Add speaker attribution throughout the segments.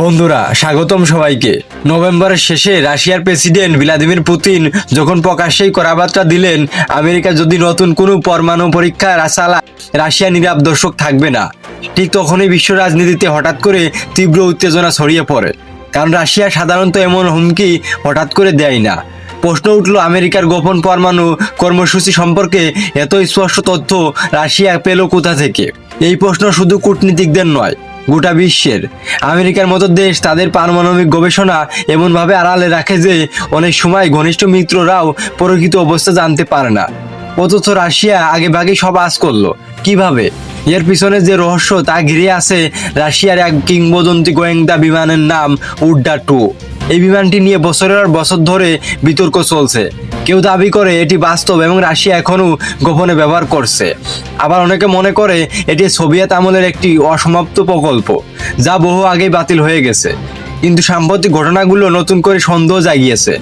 Speaker 1: বন্ধুরা, স্বাগতম সবাইকে। নভেম্বরের শেষে রাশিয়ার প্রেসিডেন্ট ভ্লাদিমির পুতিন যখন প্রকাশ্যেই করাবার্তা দিলেন, আমেরিকা যদি নতুন কোনো পরমাণু পরীক্ষা চালা রাশিয়া নিরাপ দর্শক থাকবে না, ঠিক তখনই বিশ্ব রাজনীতিতে হঠাৎ করে তীব্র উত্তেজনা ছড়িয়ে পড়ে। কারণ রাশিয়া সাধারণত এমন হুমকি হঠাৎ করে দেয় না। প্রশ্ন উঠল, আমেরিকার গোপন পরমাণু কর্মসূচি সম্পর্কে এত স্পষ্ট তথ্য রাশিয়া পেল কোথা থেকে? এই প্রশ্ন শুধু কূটনীতিকদের নয় গোটা বিশ্বের, আমেরিকার মতো দেশ তাদের পারমাণবিক গবেষণা এমনভাবে আড়ালে রাখে যে অনেক সময় ঘনিষ্ঠ মিত্ররাও প্রকৃত অবস্থা জানতে পারে না। অথচ রাশিয়া আগে ভাগে সব আজ করল। কীভাবে? এর পিছনে যে রহস্য তা ঘিরে আছে রাশিয়ার এক কিংবদন্তি গোয়েন্দা বিমানের নাম উড্ডা টু। এই বিমানটি নিয়ে বছরের পর বছর ধরে বিতর্ক চলছে। কেউ দাবি করে এটি বাস্তব এবং রাশিয়া এখনও গোপনে ব্যবহার করছে। আবার অনেকে মনে করে এটি সোভিয়েত আমলের একটি অসমাপ্ত প্রকল্প, যা বহু আগেই বাতিল হয়ে গেছে। কিন্তু সাম্প্রতিক ঘটনাগুলো নতুন করে সন্দেহ জাগিয়েছে।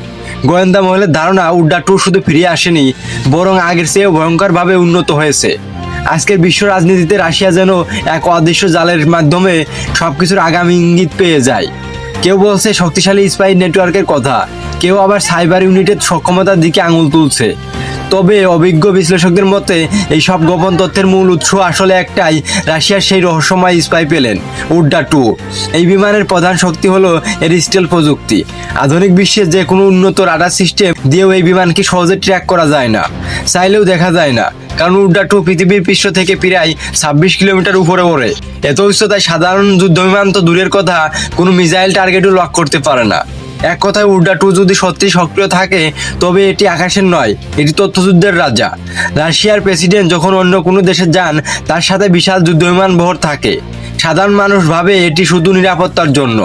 Speaker 1: গোয়েন্দা মহলের ধারণা উড্ডা টু শুধু ফিরে আসেনি, বরং আগের চেয়েও ভয়ঙ্করভাবে উন্নত হয়েছে। আজকের বিশ্ব রাজনীতিতে রাশিয়া যেন এক অদৃশ্য জালের মাধ্যমে সবকিছুর আগামী ইঙ্গিত পেয়ে যায়। কেউ বলছে শক্তিশালী স্পাই নেটওয়ার্কের কথা। কেউ আবার সাইবার ইউনিটের সক্ষমতার দিকে আঙুল তুলছে। তবে অভিজ্ঞ বিশ্লেষকদের মতে এই সব গোপন তথ্যের মূল উৎস আসলে একটাই, রাশিয়ার সেই রহস্যময় স্পাই পেলেন, উড্ডা টু। এই বিমানের প্রধান শক্তি হলো এর স্টেল প্রযুক্তি। আধুনিক বিশ্বের যে কোনো উন্নত রাডার সিস্টেম দিয়েও এই বিমানকে সহজে ট্র্যাক করা যায় না। চাইলেও দেখা যায় না। কারণ উড্ডা টু পৃথিবীর পৃষ্ঠ থেকে প্রায় ছাব্বিশ কিলোমিটার উপরে ওড়ে। এত উচ্চতায় সাধারণ যুদ্ধ বিমান তো দূরের কথা, কোনো মিসাইল টার্গেটও লক করতে পারে না। এক কথায় উড্ডা টু যদি সত্যি সক্রিয় থাকে, তবে এটি আকাশের নয়, এটি তথ্যযুদ্ধের রাজা। রাশিয়ার প্রেসিডেন্ট যখন অন্য কোনো দেশে যান, তার সাথে বিশাল যুদ্ধবিমান বহর থাকে। সাধারণ মানুষ ভাবে এটি শুধু নিরাপত্তার জন্য।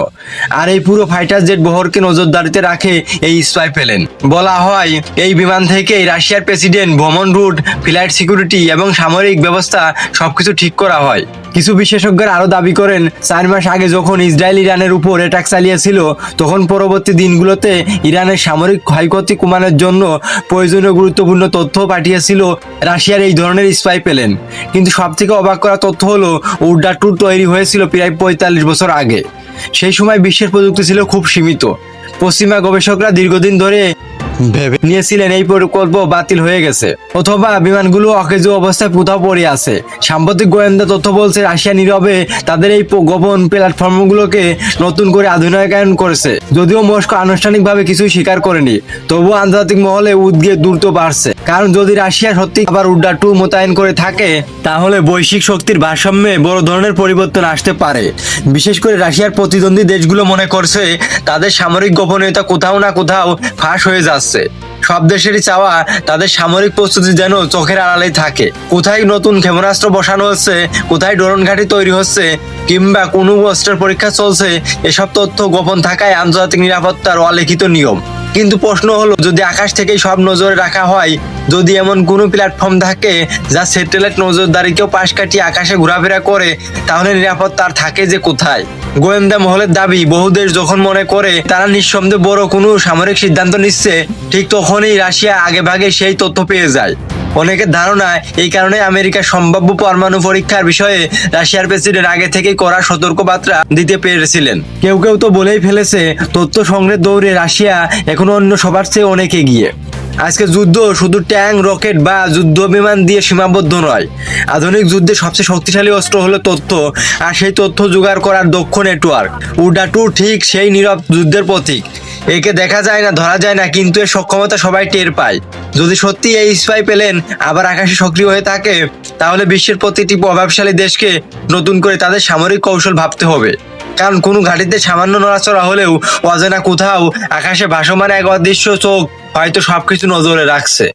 Speaker 1: আর এই পুরো ফাইটার জেট বহরকে নজরদারিতে রাখে এই স্পাই পেলেন বলা হয়, এই বিমান থেকেই রাশিয়ার প্রেসিডেন্ট ভ্রমণ রুট ফ্লাইট সিকিউরিটি এবং সামরিক ব্যবস্থা সবকিছু ঠিক করা হয়। কিছু বিশেষজ্ঞরা আরও দাবি করেন, চার মাস আগে যখন ইসরায়েল ইরানের উপর অ্যাটাক চালিয়েছিল, তখন পরবর্তী দিনগুলোতে ইরানের সামরিক ক্ষয়ক্ষতি কমানোর জন্য প্রয়োজনীয় গুরুত্বপূর্ণ তথ্য পাঠিয়েছিল রাশিয়ার এই ধরনের স্পাই পেলেন। কিন্তু সবথেকে অবাক করা তথ্য হলো, উড্ডা ট্যুর তৈরি হয়েছিল প্রায় পঁয়তাল্লিশ বছর আগে। সেই সময় বিশ্বের প্রযুক্তি ছিল খুব সীমিত। পশ্চিমা গবেষকরা দীর্ঘদিন ধরে ভেবে নিয়েছিলেন, এই প্রকল্প বাতিল হয়ে গেছে। অথবা বিমানগুলো অকেজো অবস্থায় কোথাও পড়ে আছে। সাম্প্রতিক গোয়েন্দা তথ্য বলছে, রাশিয়া নীরবে তাদের এই গোপন প্ল্যাটফর্মগুলোকে নতুন করে আধুনিকায়ন করেছে। যদিও মস্কো আনুষ্ঠানিকভাবে কিছু স্বীকার করেনি, তবুও আন্তর্জাতিক মহলে উদ্গে দ্রুত বাড়ছে। কারণ যদি রাশিয়া সত্যি আবার উড্ডা টু মোতায়েন করে থাকে, তাহলে বৈশ্বিক শক্তির ভারসাম্যে বড় ধরনের পরিবর্তন আসতে পারে। বিশেষ করে রাশিয়ার প্রতিদ্বন্দ্বী দেশগুলো মনে করছে, তাদের সামরিক গোপনীয়তা কোথাও না কোথাও ফাঁস হয়ে যাচ্ছে। সব দেশেরই চাওয়া তাদের সামরিক প্রস্তুতি যেন চোখের আড়ালেই থাকে। কোথায় নতুন ক্ষেপণাস্ত্র বসানো হচ্ছে, কোথায় ড্রোন ঘাঁটি তৈরি হচ্ছে, কিংবা কোনো অস্ত্রের পরীক্ষা চলছে, এসব তথ্য গোপন থাকায় আন্তর্জাতিক নিরাপত্তার অলিখিত নিয়ম। কিন্তু প্রশ্ন হলো, যদি আকাশ থেকেই সব নজরে রাখা হয়, যদি এমন কোনো প্ল্যাটফর্ম থাকে যা স্যাটেলাইট নজরদারিকেও পাশ কাটিয়ে আকাশে ঘোরাফেরা করে, তাহলে নিরাপত্তা আর থাকে যে কোথায়? গোয়েন্দা মহলের দাবি, বহু দেশ যখন মনে করে তারা নিঃসন্দেহে বড় কোনো সামরিক সিদ্ধান্ত নিচ্ছে, ঠিক তখনই রাশিয়া আগে ভাগে সেই তথ্য পেয়ে যায়। অনেকের ধারণা এই কারণে আমেরিকার সম্ভাব্য পরমাণু পরীক্ষার বিষয়ে রাশিয়ার প্রেসিডেন্ট আগে থেকেই কড়া সতর্কবার্তা দিতে পেরেছিলেন। কেউ কেউ তো বলেই ফেলেছে, তথ্য সংগ্রহের দৌড়ে রাশিয়া এখন অন্য সবার চেয়ে অনেক এগিয়ে। আজকে যুদ্ধ শুধু ট্যাং রকেট বা যুদ্ধ বিমান দিয়ে সীমাবদ্ধ নয়। আধুনিক যুদ্ধে সবচেয়ে শক্তিশালী অস্ত্র হলো তথ্য, আর সেই তথ্য জোগাড় করার দক্ষ নেটওয়ার্ক। উডা টু ঠিক সেই নীরব যুদ্ধের প্রতীক। একে দেখা যায় না, ধরা যায় না, কিন্তু এর সক্ষমতা সবাই টের পায়। যদি সত্যি এই স্পাই পেলেন, আবার আকাশে সক্রিয় হয়ে থাকে, তাহলে বিশ্বের প্রতিটি প্রভাবশালী দেশকে নতুন করে তাদের সামরিক কৌশল ভাবতে হবে। কারণ কোনো ঘাটিতে সামান্য নড়াচড়া হলেও অজানা কোথাও আকাশে ভাসমান এক অদৃশ্য চোখ হয়তো সবকিছু নজরে রাখছে।